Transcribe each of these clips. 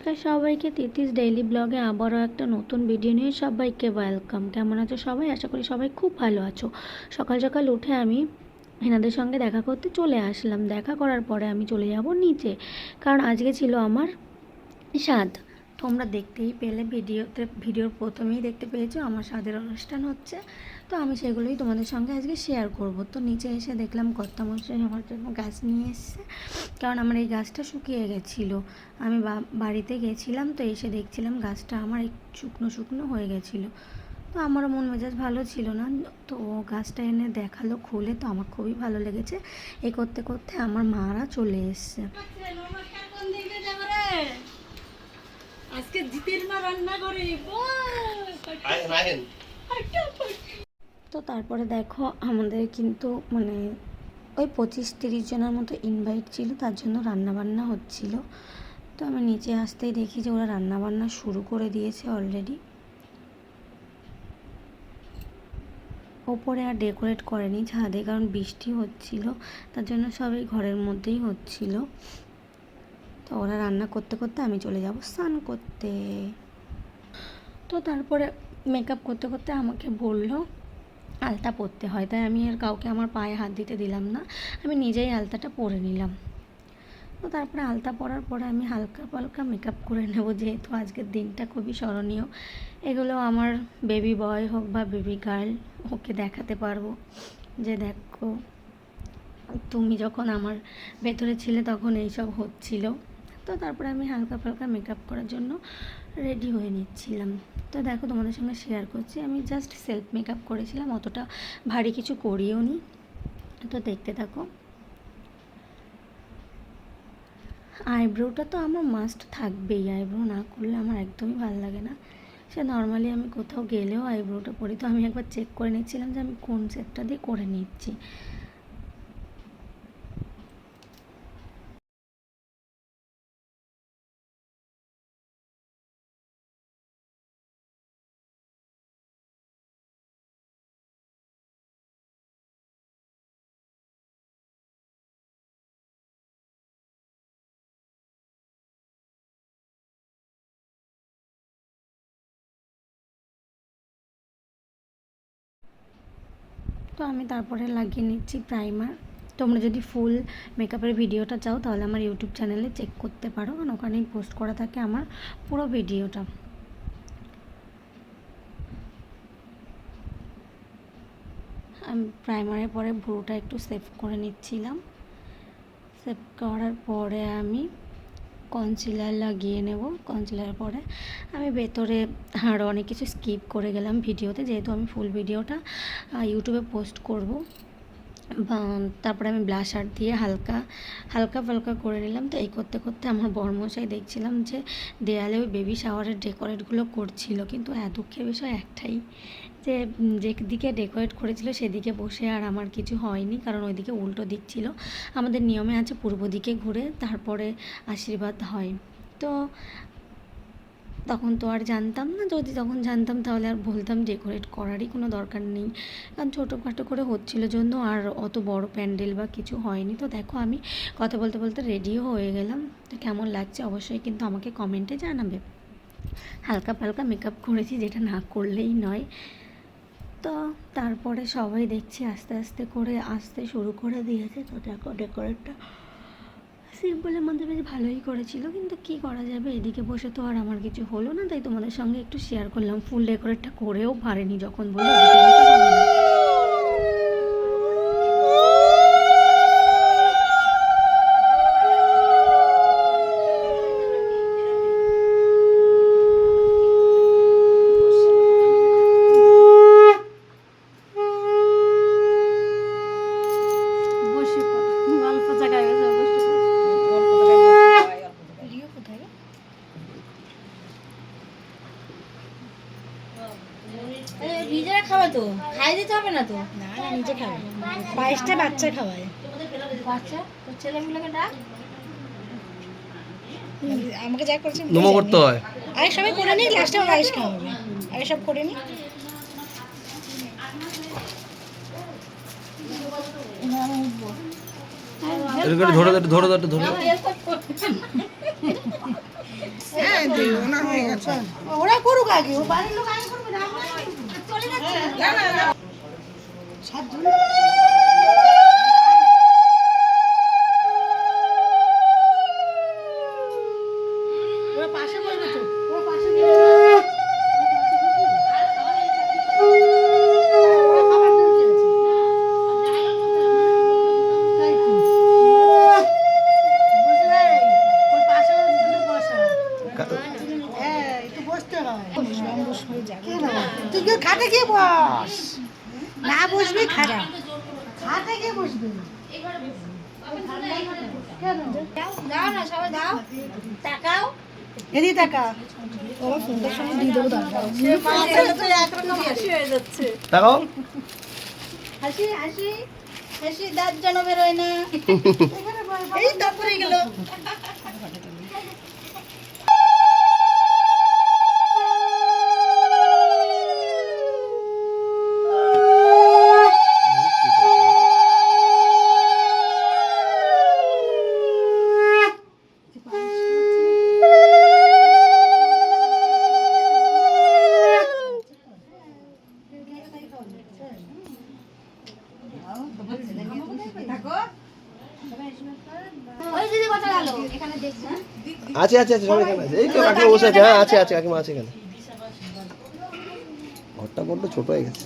নমস্কার সবাইকে তিতিস ডেইলি ব্লগে আবারও একটা নতুন ভিডিও নিয়ে সবাইকে ওয়েলকাম। কেমন আছো সবাই? আশা করি সবাই খুব ভালো আছো। সকাল সকাল উঠে আমি এনাদের সঙ্গে দেখা করতে চলে আসলাম। দেখা করার পরে আমি চলে যাব নিচে, কারণ আজকে ছিল আমার স্বাদ তোমরা দেখতেই পেলে ভিডিওতে, ভিডিওর প্রথমেই দেখতে পেয়েছ আমার স্বাদের অনুষ্ঠান হচ্ছে। তো আমি সেগুলোই তোমাদের সঙ্গে আজকে শেয়ার করব। তো নিচে এসে দেখলাম কর্তামশাই আমার জন্য গাছ নিয়ে এসছে। কারণ আমার এই গাছটা শুকিয়ে গেছিল। আমি বা- বাড়িতে গেছিলাম তো এসে দেখছিলাম গাছটা আমার শুকনো শুকনো হয়ে গেছিল। তো আমারও মন মেজাজ ভালো ছিল না। তো গাছটা এনে দেখাল খুলে তো আমার খুবই ভালো লেগেছে। এই করতে করতে আমার মারা চলে এসছে। আজকে জিতের মা রান্না করে। তো তারপরে দেখো আমাদের কিন্তু মানে ওই পঁচিশ তিরিশ জনের মতো ইনভাইট ছিল, তার জন্য রান্নাবান্না হচ্ছিল। তো আমি নিচে আসতেই দেখি যে ওরা রান্নাবান্না শুরু করে দিয়েছে অলরেডি ওপরে আর ডেকোরেট করেনি, ছাদে, কারণ বৃষ্টি হচ্ছিল, তার জন্য সবই ঘরের মধ্যেই হচ্ছিল। তো ওরা রান্না করতে করতে আমি চলে যাব স্নান করতে। তো তারপরে মেকআপ করতে করতে আমাকে বলল আলতা পরতে হয়, তাই আমি আর কাউকে আমার পায়ে হাত দিতে দিলাম না। আমি নিজেই আলতাটা পরে নিলাম। তো তারপরে আলতা পরার পরে আমি হালকা পালকা মেকআপ করে নেব, যেহেতু আজকের দিনটা খুবই স্মরণীয়। এগুলো আমার বেবি বয় হোক বা বেবি গার্ল ওকে দেখাতে পারব। যে দেখো, তুমি যখন আমার ভেতরে ছিলে তখন এইসব হচ্ছিল। তো তারপরে আমি হালকা পালকা মেকআপ করার জন্য রেডি হয়ে নিচ্ছিলাম। তো দেখো তোমাদের সঙ্গে শেয়ার করছি। আমি জাস্ট সেলফ মেকআপ করেছিলাম, অতটা ভারী কিছু করিও নি। তো দেখতে থাকো। আইব্রোটা তো আমার মাস্ট থাকবেই। আইব্রো না করলে আমার একদমই ভালো লাগে না। সে নর্মালি আমি কোথাও গেলেও আইব্রোটা করি তো আমি একবার চেক করে নিচ্ছিলাম যে আমি কোন সেটটা দিয়ে করে নিচ্ছি। তো আমি তারপরে লাগিয়ে নিচ্ছি প্রাইমার তোমরা যদি ফুল মেকআপের ভিডিওটা চাও, তাহলে আমার ইউটিউব চ্যানেলে চেক করতে পারো। কারণ ওখানেই পোস্ট করা থাকে আমার পুরো ভিডিওটা। আমি প্রাইমারের পরে ভুরুটা একটু সেভ করে নিচ্ছিলাম। সেভ করার পরে আমি কনসিলার লাগিয়ে নেব। কনসিলার পরে আমি ভেতরে আরও অনেক কিছু স্কিপ করে গেলাম ভিডিওতে, যেহেতু আমি ফুল ভিডিওটা ইউটিউবে পোস্ট করব। তারপরে আমি ব্লাশার দিয়ে হালকা হালকা ফালকা করে নিলাম। তো এই করতে করতে আমার বর্মশাই দেখছিলাম যে দেয়ালে ওই বেবি শাওয়ারের ডেকোরেটগুলো করছিল। কিন্তু এত দুঃখের বিষয় একটাই যে যেদিকে ডেকোরেট করেছিল সেদিকে বসে আর আমার কিছু হয়নি। কারণ ওইদিকে উল্টো দিক ছিল। আমাদের নিয়মে আছে পূর্ব দিকে ঘুরে তারপরে আশীর্বাদ হয়। তো তখন তো আর জানতাম না। যদি তখন জানতাম তাহলে আর বলতাম ডেকোরেট করারই কোনো দরকার নেই। কারণ ছোটোখাটো করে হচ্ছিল জন্য আর অত বড় প্যান্ডেল বা কিছু হয়নি। তো দেখো আমি কথা বলতে বলতে রেডিও হয়ে গেলাম। তো কেমন লাগছে অবশ্যই কিন্তু আমাকে কমেন্টে জানাবে। হালকা পালকা মেকআপ করেছি যেটা না করলেই নয়। তো তারপরে সবাই দেখছি আস্তে আস্তে করে আসতে শুরু করে দিয়েছে। তো দেখো ডেকোরেটটা সিম্পলের মধ্যে বেশ ভালোই করেছিল, কিন্তু কি করা যাবে? এদিকে বসে তো আর আমার কিছু হলো না, তাই তোমাদের সঙ্গে একটু শেয়ার করলাম। ফুল ডেকোরেটটা করেও পারেনি যখন বলে ওদিকে বসে হবে না। বসে পড় অল্প জায়গায় গেছে বসে পড় রিও কোথায় রে? এ, নিজেরা খাওয়া তো খাই দিতে হবে না তো না না নিজে খাবে বাইশটা বাচ্চা খাওয়ায়। বাচ্চা? ছেলেগুলোকে ডাক। আমাকে যা করছে নমো করতে হয়। আরে সবাই করে নি লাস্টে বাইশ খাওয়াবে আরে সব করে নি। এরকম করে ধরে ধরে ধরে ধরে ধরে ওরা করুক আগে ও বাড়ির লোক আগে করবে না চলে যাচ্ছে। সাতজন আছে তাই পাশে ওর বসা। গিয়ে খাটে। না বসবি। খারাপ খাটে গিয়ে বসবি? এদিকে টাকা তাকাও। হাসি হাসি। হাসি দাঁত যেন বেরোয় না। এই তারপরে গেল। আছে আছে আছে সবাই এখানে আছে এই তো কাকিমা বসে আছে। হ্যাঁ আছে আছে কাকিমা আছে এখানে। ঘরটা বড্ড ছোট হয়ে গেছে।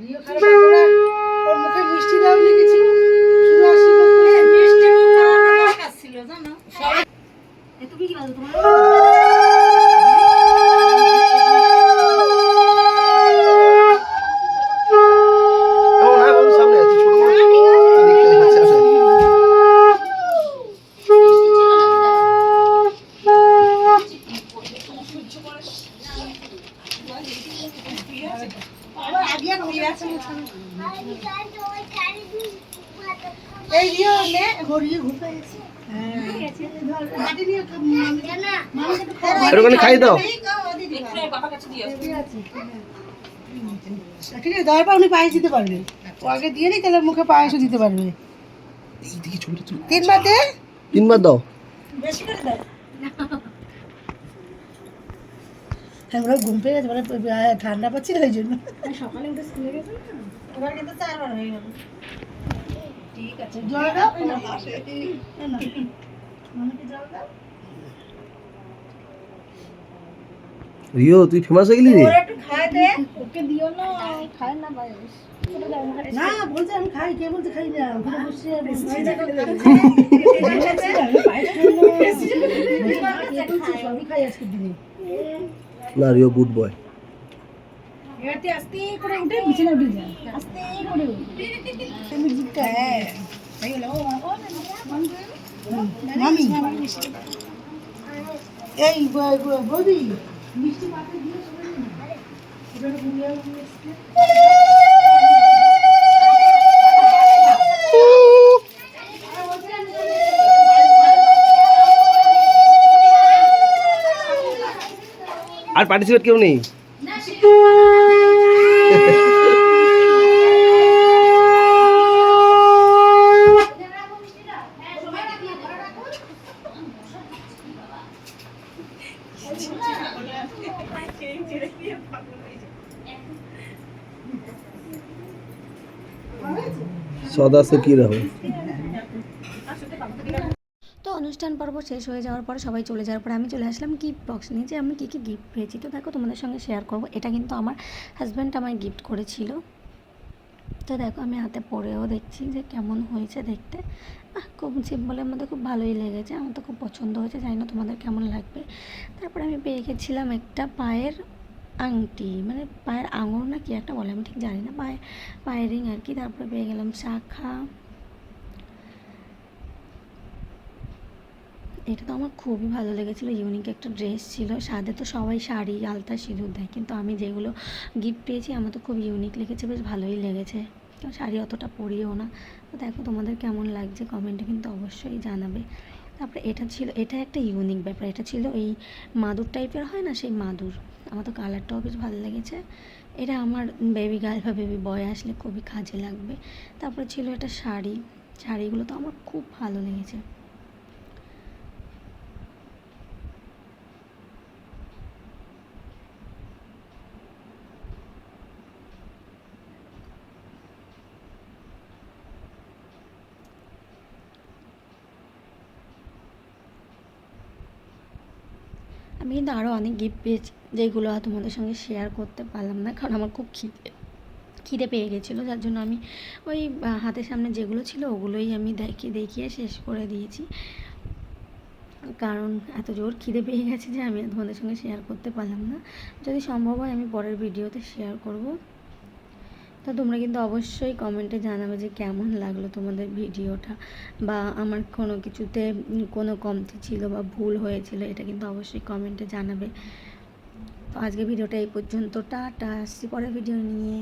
রিও খারাপ তোরা ওর মুখে মিষ্টি দাও লিখেছি শুধু আশীর্বাদ করে মিষ্টি মুখ খাওয়ানো দরকার ছিল, জানো? ও না বাবু সামনে আছে ছোট বড় আছে এই গড়িয়ে ঘুরতে গেছে। ওখানে খাই দাও। ঠিক আছে উনি পায়েস দিতে ও আগে দিয়ে নি তাহলে মুখে পায়েসও দিতে পারবে। এইদিকে তিনবার দে। তিনবার দাও। হ্যাঁ ওরা ঘুম পেয়ে গেছে মানে ঠান্ডা পাচ্ছিল ওই জন্য। সকালে উঠে স্কুলে গেছে এবার কিন্তু চারবার হয়ে গেল। ঠিক আছে। জল দাও। রিও তুই ফেমাস হয়ে গেলি রে? না। বলছে আমি খাই কে বলছে খাই না? বসে না রিও গুড বয় এবারটি আস্তে করে উঠে। বিছানা উঠে যায় আস্তে করে মিউজিকটা হ্যাঁ। তাই হলো মামি। এই বৌদি মিষ্টি পাতে দিয়ে আর পার্টিসিপেট কেউ নেই? কি রহো তো অনুষ্ঠান পর্ব শেষ হয়ে যাওয়ার পরে সবাই চলে যাওয়ার পরে আমি চলে আসলাম গিফট বক্স নিয়ে। যে আমি কী কী গিফট পেয়েছি তো দেখো তোমাদের সঙ্গে শেয়ার করব। এটা কিন্তু আমার হাজব্যান্ড আমায় গিফট করেছিল। তো দেখো আমি হাতে পরেও দেখছি যে কেমন হয়েছে দেখতে। খুব সিম্পলের মধ্যে খুব ভালোই লেগেছে। আমার তো খুব পছন্দ হয়েছে। জানি না তোমাদের কেমন লাগবে। তারপরে আমি পেয়ে গেছিলাম একটা পায়ের আংটি মানে পায়ের আঙুর না কি একটা বলে আমি ঠিক জানি না, পায়ে, পায়ের রিং আর কি, তারপরে পেয়ে গেলাম শাখা। এটা তো আমার খুবই ভালো লেগেছিলো ইউনিক একটা ড্রেস ছিল। সাদে তো সবাই শাড়ি, আলতা, সিঁদুর দেয়, কিন্তু আমি যেগুলো গিফট পেয়েছি, আমার তো খুব ইউনিক লেগেছে, বেশ ভালোই লেগেছে। শাড়ি অতটা পরিও না। তো দেখো তোমাদের কেমন লাগছে কমেন্টে কিন্তু অবশ্যই জানাবে। তারপরে এটা ছিল, এটা একটা ইউনিক ব্যাপার, এটা ছিল এই মাদুর টাইপের হয় না সেই মাদুর? আমার তো কালারটাও বেশ ভালো লেগেছে। এটা আমার বেবি গার্ল বা বেবি বয় আসলে খুবই কাজে লাগবে। তারপরে ছিল এটা শাড়ি, শাড়িগুলো তো আমার খুব ভালো লেগেছে। আমি কিন্তু আরও অনেক গিফট পেয়েছি, যেগুলো তোমাদের সঙ্গে শেয়ার করতে পারলাম না, কারণ আমার খুব খিদে খিদে পেয়ে গেছিল, যার জন্য আমি ওই হাতের সামনে যেগুলো ছিল ওগুলোই আমি দেখিয়ে দেখিয়ে শেষ করে দিয়েছি। কারণ এত জোর খিদে পেয়ে গেছে যে আমি তোমাদের সঙ্গে শেয়ার করতে পারলাম না। যদি সম্ভব হয় আমি পরের ভিডিওতে শেয়ার করব। তো তোমরা কিন্তু অবশ্যই কমেন্টে জানাবে যে কেমন লাগল তোমাদের ভিডিওটা বা আমার কোনো কিছুতে কোনো কমতি ছিল বা ভুল হয়েছিল, এটা কিন্তু অবশ্যই কমেন্টে জানাবে। তো আজকে ভিডিওটা এই পর্যন্ত, টাটা, আসছি পরের ভিডিও নিয়ে।